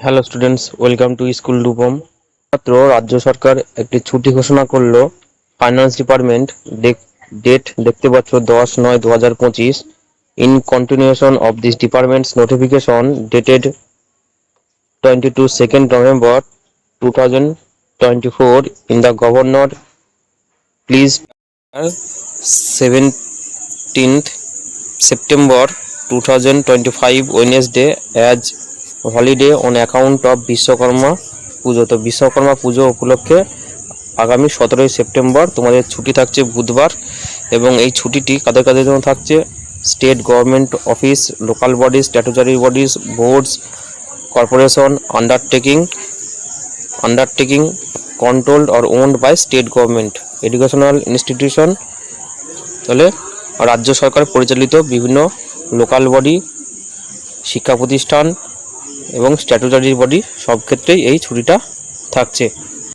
Hello students welcome to school Rupam মাত্র রাজ্য সরকার একটি ছুটি ঘোষণা করল। ফাইন্যান্স ডিপার্টমেন্ট ডেট দেখতে পাচ্ছ দশ নয় দু হাজার পঁচিশ। In continuation of this departments notification dated twenty two second November two thousand twenty four in the governor please seventeenth September 2025 Wednesday, as holiday on account of Vishwakarma puja তো বিশ্বকর্মা পুজো উপলক্ষে আগামী সতেরোই সেপ্টেম্বর তোমাদের ছুটি থাকছে বুধবার এবং এই ছুটিটি কাদের কাদের জন্য থাকছে? State government office local bodies statutory bodies boards corporation undertaking undertaking controlled or owned by state government educational institution তাহলে রাজ্য সরকার পরিচালিত বিভিন্ন লোকাল বডি শিক্ষা প্রতিষ্ঠান এবং স্ট্যাটুটারি বডি সব ক্ষেত্রেই এই ছুরিটা থাকছে।